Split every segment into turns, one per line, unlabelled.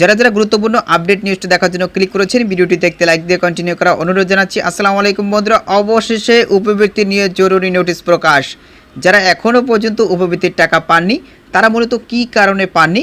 যারা যারা গুরুত্বপূর্ণ আপডেট নিউজটা দেখার জন্য ক্লিক করেছেন ভিডিওটি দেখতে লাইক দিয়ে কন্টিনিউ করা অনুরোধ জানাচ্ছি। আসসালামু আলাইকুম বন্ধুরা, অবশেষে উপবৃত্তি নিয়ে জরুরি নোটিশ প্রকাশ। যারা এখনও পর্যন্ত উপবৃত্তির টাকা পাননি, তারা মূলত কি কারণে পাননি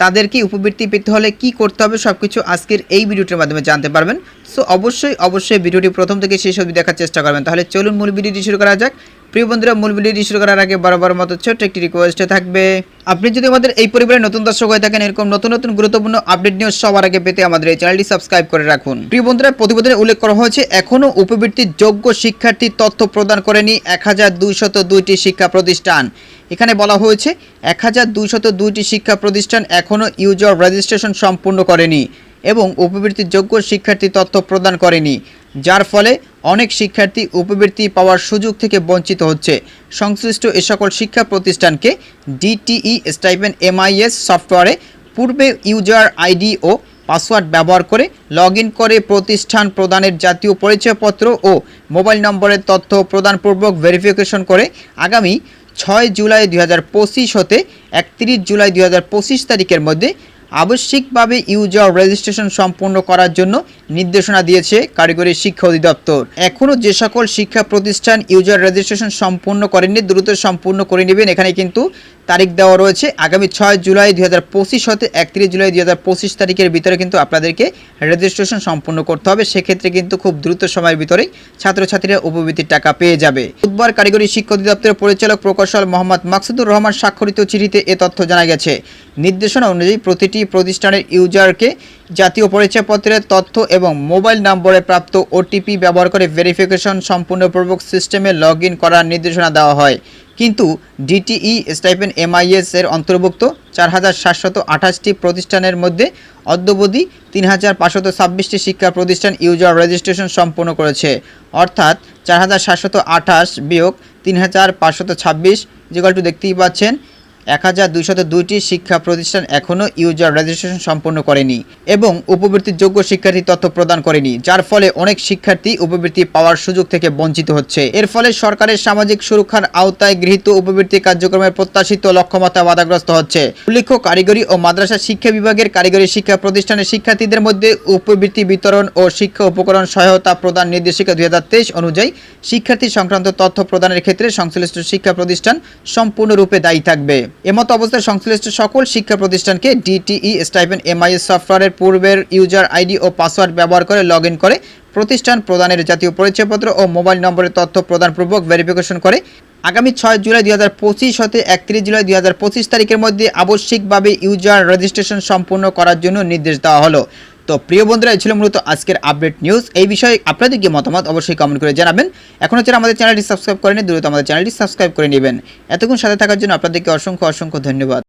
তাদেরকে উপবৃত্তি পেতে হলে কি করতে হবে সব কিছু আজকের এই ভিডিওটির মাধ্যমে জানতে পারবেন। সো অবশ্যই অবশ্যই ভিডিওটি প্রথম থেকে শেষ অবধি দেখার চেষ্টা করবেন। তাহলে চলুন মূল ভিডিওটি শুরু করা যাক। প্রিয় বন্ধুরা, মূল ভিডিওটি শুরু করার আগে বরাবর মতো ছোট্ট একটি রিকোয়েস্টে থাকবে। আপনি যদি আমাদের এই পরিবারের নতুন দর্শক হয়ে থাকেন, এরকম নতুন নতুন গুরুত্বপূর্ণ আপডেট নিউজ সবার আগে পেতে আমাদের এই চ্যানেলটি সাবস্ক্রাইব করে রাখুন। প্রিয় বন্ধুরা, প্রতিবেদনে উল্লেখ করা হয়েছে এখনও উপবৃত্তির যোগ্য শিক্ষার্থী তথ্য প্রদান করেনি এক হাজার দুইশত দুইটি শিক্ষা প্রতিষ্ঠান। এখানে বলা হয়েছে এক হাজার দুইশত দুইটি শিক্ষা প্রতিষ্ঠান এখনও ইউজার রেজিস্ট্রেশন সম্পূর্ণ করেনি এবং উপবৃত্তির যোগ্য শিক্ষার্থী তথ্য প্রদান করেনি, যার ফলে অনেক শিক্ষার্থী উপবৃত্তি পাওয়ার সুযোগ থেকে বঞ্চিত হচ্ছে। সংশ্লিষ্ট এ সকল শিক্ষা প্রতিষ্ঠানকে ডিটিই স্টাইপেন এমআইএস সফটওয়্যারে পূর্বে ইউজার আইডি ও পাসওয়ার্ড ব্যবহার করে লগ করে প্রতিষ্ঠান প্রদানের জাতীয় পরিচয়পত্র ও মোবাইল নম্বরের তথ্য প্রদানপূর্বক ভেরিফিকেশন করে আগামী ছয় জুলাই দুই হাজার পঁচিশ হতে একত্রিশ জুলাই দুই হাজার পঁচিশ তারিখের মধ্যে আবশ্যিকভাবে ইউজার রেজিস্ট্রেশন সম্পূর্ণ করার জন্য নির্দেশনা দিয়েছে কারিগরি শিক্ষা অধিদপ্তর। এখনও যে সকল শিক্ষা প্রতিষ্ঠান ইউজার রেজিস্ট্রেশন সম্পূর্ণ করেননি, দ্রুত সম্পূর্ণ করে নেবেন। এখানে কিন্তু তারিখ দেওয়া রয়েছে। আগামী ছয় জুলাই দুই হাজার পঁচিশ হতে একত্রিশ জুলাই দুই হাজার পঁচিশ তারিখের ভিতরে কিন্তু আপনাদেরকে রেজিস্ট্রেশন সম্পূর্ণ করতে হবে। সেক্ষেত্রে কিন্তু খুব দ্রুত সময়ের ভিতরেই ছাত্রছাত্রীরা উপবৃত্তির টাকা পেয়ে যাবে। বুধবার কারিগরি শিক্ষা অধিদপ্তরের পরিচালক প্রকৌশল মোহাম্মদ মাকসুদুর রহমান স্বাক্ষরিত চিঠিতে এ তথ্য জানা গেছে। নির্দেশনা অনুযায়ী প্রতিটি প্রতিষ্ঠানের ইউজারকে জাতীয় পরিচয়পত্রের তথ্য এবং মোবাইল নম্বরে প্রাপ্ত ওটিপি ব্যবহার করে ভেরিফিকেশন সম্পূর্ণপূর্বক সিস্টেমে লগ করার নির্দেশনা দেওয়া হয়। কিন্তু ডিটিই স্টাইপেন এমআইএস এর অন্তর্ভুক্ত চার হাজার সাতশত আঠাশটি প্রতিষ্ঠানের মধ্যে অদ্যবধি তিন হাজার পাঁচশত ছাব্বিশটি শিক্ষা প্রতিষ্ঠান ইউজার রেজিস্ট্রেশন সম্পন্ন করেছে। অর্থাৎ চার হাজার সাতশত আঠাশ বিয়োগ তিন হাজার পাঁচশত ছাব্বিশ, যেগুলো দেখতেই পাচ্ছেন এক হাজার দুইশত দুইটি শিক্ষা প্রতিষ্ঠান এখনও ইউজার রেজিস্ট্রেশন সম্পন্ন করেনি এবং উপবৃত্তির যোগ্য শিক্ষার্থী তথ্য প্রদান করেনি, যার ফলে অনেক শিক্ষার্থী উপবৃত্তি পাওয়ার সুযোগ থেকে বঞ্চিত হচ্ছে। এর ফলে সরকারের সামাজিক সুরক্ষার আওতায় গৃহীত উপবৃত্তি কার্যক্রমের প্রত্যাশিত লক্ষ্যমাত্রা বাধাগ্রস্ত হচ্ছে। উল্লেখ্য, কারিগরি ও মাদ্রাসা শিক্ষা বিভাগের কারিগরি শিক্ষা প্রতিষ্ঠানের শিক্ষার্থীদের মধ্যে উপবৃত্তি বিতরণ ও শিক্ষা উপকরণ সহায়তা প্রদান নির্দেশিকা দুই হাজার তেইশ অনুযায়ী শিক্ষার্থী সংক্রান্ত তথ্য প্রদানের ক্ষেত্রে সংশ্লিষ্ট শিক্ষা প্রতিষ্ঠান সম্পূর্ণরূপে দায়ী থাকবে। এমত অবস্থায় সংশ্লিষ্ট সকল শিক্ষা প্রতিষ্ঠানকে ডিটিই স্টাইপেন এমআইএস সফটওয়্যারের পূর্বের ইউজার আইডি ও পাসওয়ার্ড ব্যবহার করে লগ করে প্রতিষ্ঠান প্রদানের জাতীয় পরিচয়পত্র ও মোবাইল নম্বরের তথ্য প্রদানপূর্বক ভেরিফিকেশন করে। আগামী ছয় জুলাই দুই হাজার পঁচিশ হতে একত্রিশ জুলাই দুই হাজার পঁচিশ তারিখের মধ্যে আবশ্যিকভাবে ইউজার রেজিস্ট্রেশন সম্পূর্ণ করার জন্য নির্দেশ দেওয়া হলো। তো প্রিয় বন্ধুরা, এই ছিল মূলত আজকের আপডেট নিউজ এই বিষয়ে আপনাদের কি মতামত অবশ্যই কমেন্ট করে জানাবেন। এখনও যারা আমাদের চ্যানেলটি সাবস্ক্রাইব করেনি দ্রুত আমাদের চ্যানেলটি সাবস্ক্রাইব করে নেবেন। এতক্ষণ সাথে থাকার জন্য আপনাদেরকে অসংখ্য অসংখ্য ধন্যবাদ।